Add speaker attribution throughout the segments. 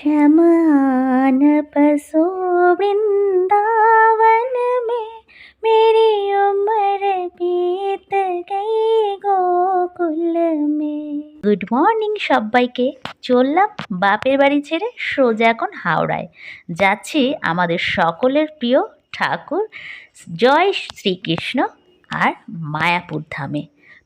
Speaker 1: शमान बसो वृंदावन में मेरी उम्र बीत गई গোকুল মে গুড মর্নিং সবাইকে চললাম বাপের বাড়ি ছেড়ে সোজা এখন হাওড়ায় যাচ্ছি আমাদের সকলের প্রিয় ঠাকুর জয় শ্রীকৃষ্ণ আর মায়াপুর ধামে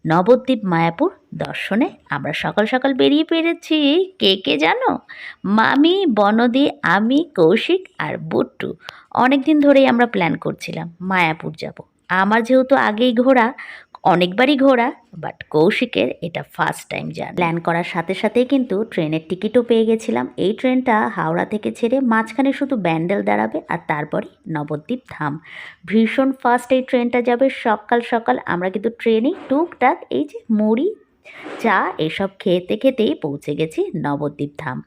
Speaker 1: নবদ্বীপ মায়াপুর দর্শনে আমরা সকাল সকাল বেরিয়ে পেরেছি। কে কে জানো? মামি, বনদি, আমি, কৌশিক আর বুট্টু। অনেক দিন ধরেই আমরা প্ল্যান করছিলাম মায়াপুর যাব। আমার যেহেতু আগেই ঘোরা অনেকবারই ঘোরা বাট কৌশিকের এটা ফার্স্ট টাইম যান প্ল্যান করার সাথে সাথেই কিন্তু ট্রেনের টিকিটও পেয়ে গেছিলাম। এই ট্রেনটা হাওড়া থেকে ছেড়ে মাঝখানে শুধু ব্যান্ডেল দাঁড়াবে আর তারপরে নবদ্বীপ ধাম। ভীষণ ফাস্ট এই ট্রেনটা যাবে সকাল সকাল। আমরা কিন্তু ট্রেনেই টুকটাক এই যে মুড়ি চা এসব খেতে খেতেই পৌঁছে গেছি নবদ্বীপ ধাম।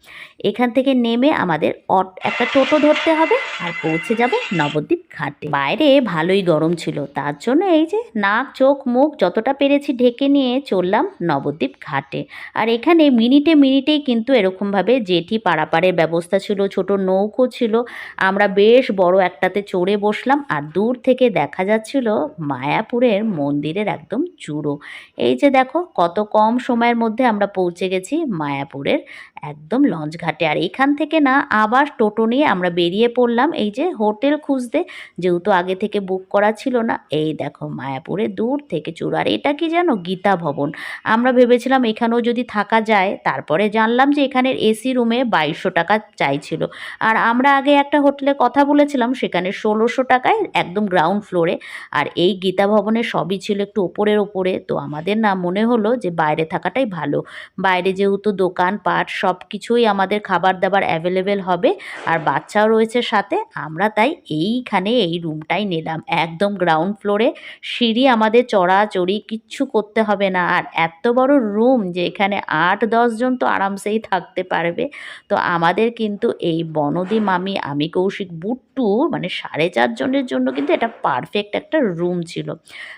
Speaker 1: এখান থেকে নেমে আমাদের অট একটা টোটো ধরতে হবে আর পৌঁছে যাব নবদ্বীপ ঘাটে। বাইরে ভালোই গরম ছিল, তার জন্য এই যে নাক, চোখ, মুখ যতটা পেরেছি ঢেকে নিয়ে চললাম নবদ্বীপ ঘাটে। আর এখানে মিনিটে মিনিটেই কিন্তু এরকমভাবে জেঠি পারাপারের ব্যবস্থা ছিল, ছোট নৌকো ছিল। আমরা বেশ বড় একটাতে চড়ে বসলাম আর দূর থেকে দেখা যাচ্ছিল মায়াপুরের মন্দিরের একদম চূড়ো। এই যে দেখো কত কম সময়ের মধ্যে আমরা পৌঁছে গেছি মায়াপুরের একদম লঞ্চ ঘাটে। আর এখান থেকে না, আবার টোটো নিয়ে আমরা বেরিয়ে পড়লাম। এই যে হোটেল খুঁজতে, যেহেতু আগে থেকে বুক করা ছিল না, এই দেখো মায়াপুরে দূর থেকে চূড়। আর এটা কি জানো? গীতা ভবন। আমরা ভেবেছিলাম এখানেও যদি থাকা যায়, তারপরে জানলাম যে এখানের এসি রুমে বাইশশো টাকা চাইছিল। আর আমরা আগে একটা হোটেলে কথা বলেছিলাম, সেখানে ষোলোশো টাকায় একদম গ্রাউন্ড ফ্লোরে। আর এই গীতা ভবনে সবই ছিল একটু ওপরের ওপরে। তো আমাদের না মনে হলো যে বাইরে থাকাটাই ভালো। বাইরে যেহেতু দোকান পাট সব কিছুই আমাদের খাবার দাবার অ্যাভেলেবেল হবে। আর বাচ্চাও রয়েছে সাথে। আমরা তাই এইখানে এই রুমটাই নিলাম। একদম গ্রাউন্ড ফ্লোরে সিঁড়ি আমাদের চড়াচড়ি, কিচ্ছু করতে হবে না। আর এত বড় রুম যে এখানে আট দশজন তো আরামসেই থাকতে পারবে। তো আমাদের কিন্তু এই বনদি মামি, আমি কৌশিক, বুট্টু মানে সাড়ে চারজনের জন্য কিন্তু এটা পারফেক্ট একটা রুম ছিল।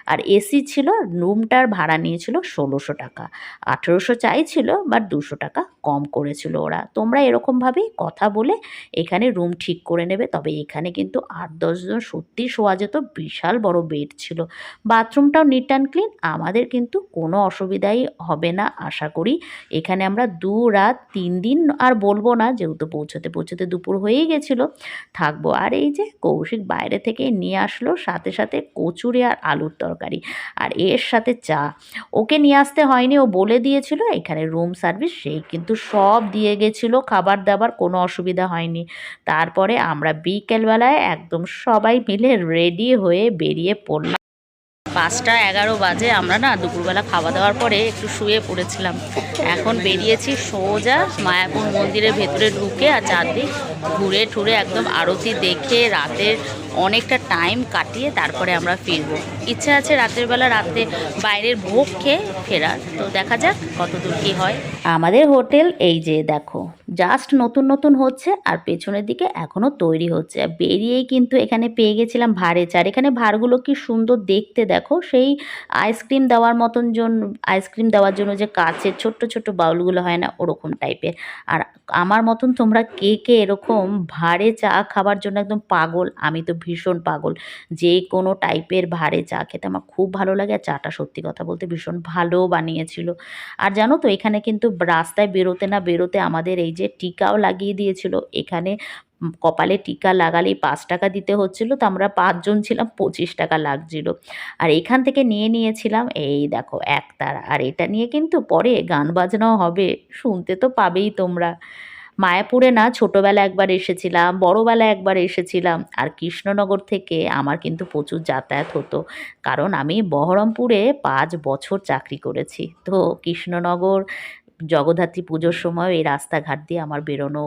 Speaker 1: আর এসি ছিল রুমটার ভাড়া নিয়েছিল ষোলোশো টাকা। আঠেরোশো চাইছিল বাট দুশো টাকা কম করেছিল ওরা। তোমরা এরকমভাবেই কথা বলে এখানে রুম ঠিক করে নেবে। তবে এখানে কিন্তু আট দশজন সত্যি শোয়া যেত, বিশাল বড় বেড ছিল। বাথরুমটাও নিট অ্যান্ড ক্লিন আমাদের কিন্তু কোনো অসুবিধাই হবে না, আশা করি। এখানে আমরা দু রাত, তিন দিন আর বলব না, যেহেতু পৌঁছতে পৌঁছতে দুপুর হয়েই গেছিল, থাকব। আর এই যে কৌশিক বাইরে থেকে নিয়ে আসলো, সাথে সাথে কচুরি আর আলুর তরকারি। আর এর সাথে চা। ওকে নিয়ে আসতে হয়নি, ও বলে দিয়েছিল, এখানে রুম সার্ভিস সেই কিন্তু সব দিয়ে গেছিল খাবার দাবার কোনো অসুবিধা হয়নি। তারপরে আমরা বিকেলবেলায় একদম সবাই মিলে রেডি হয়ে বেরিয়ে পড়লাম। পাঁচটা এগারো বাজে, আমরা না দুপুরবেলা খাওয়া দাওয়ার পরে একটু শুয়ে পড়েছিলাম। এখন বেরিয়েছি সোজা মায়াপুর মন্দিরের ভেতরে ঢুকে আর চারদিক ঘুরে ঠুরে একদম আরতি দেখে রাতের অনেকটা টাইম কাটিয়ে তারপরে আমরা ফিরবো। ইচ্ছা আছে রাতের বেলা রাতে বাইরের ভোগ খেয়ে ফেরার। তো দেখা যাক কত দূর কী হয়। আমাদের হোটেল এই যে, দেখো। জাস্ট নতুন নতুন হচ্ছে আর পেছনের দিকে এখনও তৈরি হচ্ছে। বেরিয়েই কিন্তু এখানে পেয়ে গেছিলাম ভাড়ে চার। এখানে ভাড়গুলো কি সুন্দর দেখতে দেখো। সেই আইসক্রিম দেওয়ার মতন জন আইসক্রিম দেওয়ার জন্য যে কাচের ছোট্ট ছোট্ট বাউলগুলো হয় না, ওরকম টাইপের আর আমার মতন তোমরা কে কে এরকম ভাড়ে চা খাবার জন্য একদম পাগল, আমি তো ভীষণ পাগল। যে কোনো টাইপের ভাড়ে চা খেতে আমার খুব ভালো লাগে। আর চাটা সত্যি কথা বলতে ভীষণ ভালো বানিয়েছিল। আর জানো তো, এখানে কিন্তু রাস্তায় বেরোতে না বেরোতে আমাদের এই যে টিকাও লাগিয়ে দিয়েছিল। এখানে কপালে টিকা লাগালেই পাঁচ টাকা দিতে হচ্ছিল, তো আমরা পাঁচজন ছিলাম, পঁচিশ টাকা লাগছিল। আর এখান থেকে নিয়ে নিয়েছিলাম, এই দেখো একতারা আর এটা নিয়ে কিন্তু পরে গান বাজনাও হবে, শুনতে তো পাবেই তোমরা। মায়াপুরে না ছোটোবেলা একবার এসেছিলাম বড়োবেলা একবার এসেছিলাম, আর কৃষ্ণনগর থেকে আমার কিন্তু প্রচুর যাতায়াত হতো, কারণ আমি বহরমপুরে পাঁচ বছর চাকরি করেছি। তো কৃষ্ণনগর জগদ্ধাত্রী পুজোর সময় এই রাস্তাঘাট দিয়ে আমার বেরোনো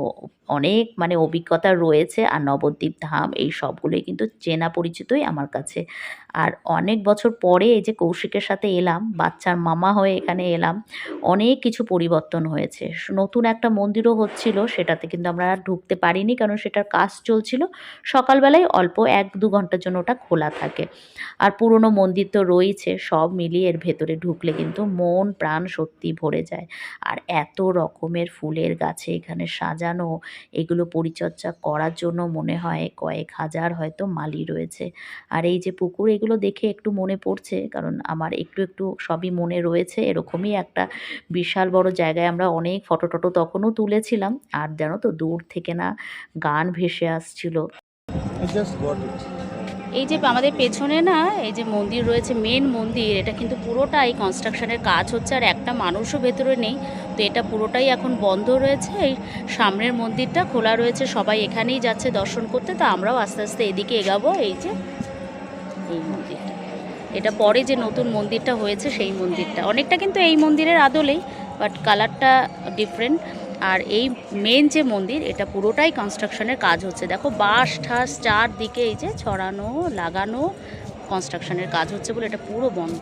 Speaker 1: অনেক মানে অভিজ্ঞতা রয়েছে আর নবদ্বীপ ধাম, এই সবগুলোই কিন্তু চেনা পরিচিতই আমার কাছে। আর অনেক বছর পরে এই যে কৌশিকের সাথে এলাম, বাচ্চার মামা হয়ে এখানে এলাম, অনেক কিছু পরিবর্তন হয়েছে। নতুন একটা মন্দিরও হচ্ছিল, সেটাতে কিন্তু আমরা ঢুকতে পারিনি কারণ সেটার কাজ চলছিল। সকালবেলায় অল্প এক দু ঘণ্টার জন্য ওটা খোলা থাকে। আর পুরনো মন্দির তো রয়েছে, সব মিলিয়ে এর ভেতরে ঢুকলে কিন্তু মন প্রাণ সত্যি ভরে যায়। আর এত রকমের ফুলের গাছে এখানে সাজানো, এগুলো পরিচর্যা করার জন্য মনে হয় কয়েক হাজার হয়তো মালি রয়েছে। আর এই যে পুকুর, এগুলো দেখে একটু মনে পড়ছে, কারণ আমার একটু একটু সবই মনে রয়েছে, এরকমই একটা বিশাল বড় জায়গায় আমরা অনেক ফটো টটো তখনও তুলেছিলাম, আর জানো তো, দূর থেকে না গান ভেসে আসছিল। এই যে আমাদের পেছনে না, এই যে মন্দির রয়েছে মেন মন্দির, এটা কিন্তু পুরোটাই কনস্ট্রাকশনের কাজ হচ্ছে আর একটা মানুষও ভেতরে নেই। তো এটা পুরোটাই এখন বন্ধ রয়েছে, এই সামনের মন্দিরটা খোলা রয়েছে, সবাই এখানেই যাচ্ছে দর্শন করতে, তো আমরাও আস্তে আস্তে এদিকে এগাবো, এই যে, এই মন্দিরটা। এটা পরে যে নতুন মন্দিরটা হয়েছে, সেই মন্দিরটা। অনেকটা কিন্তু এই মন্দিরের আদলেই বাট কালারটা ডিফারেন্ট আর এই মেন যে মন্দির, এটা পুরোটাই কনস্ট্রাকশনের কাজ হচ্ছে। দেখো, বাঁশ, ঠাস, চারদিকে এই যে ছড়ানো, লাগানো কনস্ট্রাকশনের কাজ হচ্ছে বলে এটা পুরো বন্ধ।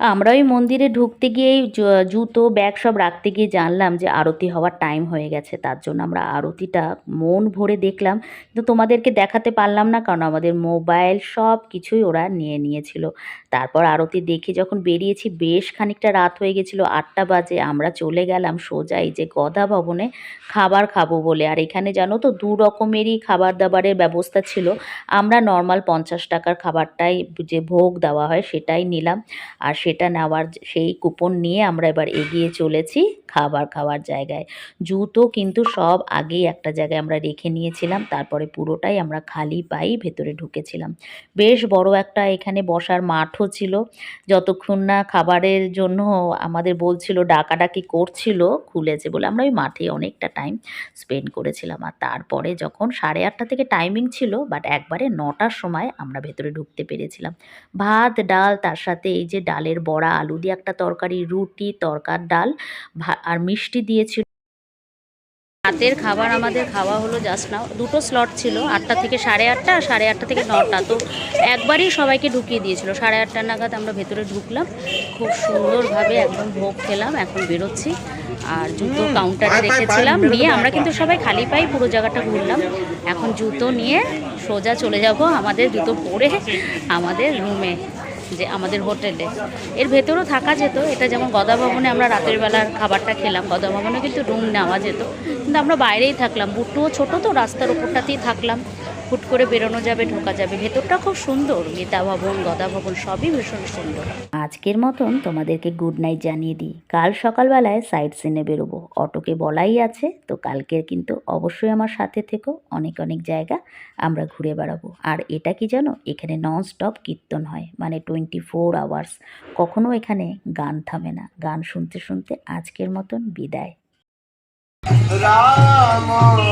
Speaker 1: আমরা ওই মন্দিরে ঢুকতে গিয়েই জুতো, ব্যাগ সব রাখতে গিয়ে জানলাম যে আরতি হওয়ার টাইম হয়ে গেছে। তার জন্য আমরা আরতিটা মন ভরে দেখলাম। কিন্তু তোমাদেরকে দেখাতে পারলাম না কারণ আমাদের মোবাইল সব কিছুই ওরা নিয়ে নিয়েছিল। তারপর আরতি দেখে যখন বেরিয়েছি, বেশ খানিকটা রাত হয়ে গেছিল, আটটা বাজে। আমরা চলে গেলাম সোজা এই যে গদা ভবনে খাবার খাব বলে। আর এখানে জানো তো, দু রকমেরই খাবার দাবারের ব্যবস্থা ছিল। আমরা নর্মাল পঞ্চাশ টাকার খাবারটাই যে ভোগ দেওয়া হয় সেটাই নিলাম। আর সেটা নেওয়ার সেই কুপন নিয়ে আমরা এবার এগিয়ে চলেছি খাবার খাওয়ার জায়গায়। জুতো কিন্তু সব আগেই একটা জায়গায় আমরা রেখে নিয়েছিলাম, তারপরে পুরোটাই আমরা খালি পাই ভেতরে ঢুকেছিলাম। বেশ বড় একটা এখানে বসার মাঠও ছিল, যতক্ষণ না খাবারের জন্য আমাদের বলছিল, ডাকাডাকি করছিল, খুলেছে বলে আমরা ওই মাঠে অনেকটা টাইম স্পেন্ড করেছিলাম। আর তারপরে যখন সাড়ে আটটা থেকে টাইমিং ছিল বাট একবারে নটার সময় আমরা ভেতরে ঢুকতে পেরেছিলাম। ভাত, ডাল, তার সাথে এই যে ডালের বড়া, আলু দিয়ে একটা তরকারি, রুটি, তরকার ডাল আর মিষ্টি দিয়েছিল। রাতের খাবার আমাদের খাওয়া হলো জাস্ট নাও দুটো স্লট ছিল, আটটা থেকে সাড়ে আটটা আর সাড়ে আটটা থেকে নটা। তো একবারই সবাইকে ঢুকিয়ে দিয়েছিল। সাড়ে আটটা নাগাদ আমরা ভেতরে ঢুকলাম। খুব সুন্দরভাবে একদম ভোগ খেলাম, এখন বেরোচ্ছি। আর জুতো কাউন্টারে রেখেছিলাম। নিয়ে আমরা কিন্তু সবাই খালি পাই পুরো জায়গাটা ঘুরলাম। এখন জুতো নিয়ে সোজা চলে যাব আমাদের জুতো পরে আমাদের রুমে যে আমাদের হোটেলে। এর ভেতরেও থাকা যেত, এটা যেমন গদা ভবনে আমরা রাতের বেলার খাবারটা খেলাম গদা ভবনে কিন্তু রুম নেওয়া যেত। কিন্তু আমরা বাইরেই থাকলাম বুটুও ছোটো তো, রাস্তার ওপরটাতেই থাকলাম। হুট করে বেরোনো যাবে ঢোকা যাবে। ভেতরটা খুব সুন্দর। গীতা ভবন গদা ভবন সবই ভীষণ সুন্দর। আজকের মতন তোমাদেরকে গুড নাইট জানিয়ে দিই। কাল সকালবেলায় সাইড সিনে বেরোবো। অটোকে বলাই আছে তো কালকের কিন্তু অবশ্যই আমার সাথে থেকো। অনেক অনেক জায়গা আমরা ঘুরে বেড়াবো। আর এটা কি জানো? এখানে নন স্টপ কীর্তন হয়। মানে টোয়েন্টি ফোর আওয়ার্স কখনো এখানে গান থামে না। গান শুনতে শুনতে আজকের মতন বিদায়।
Speaker 2: Rama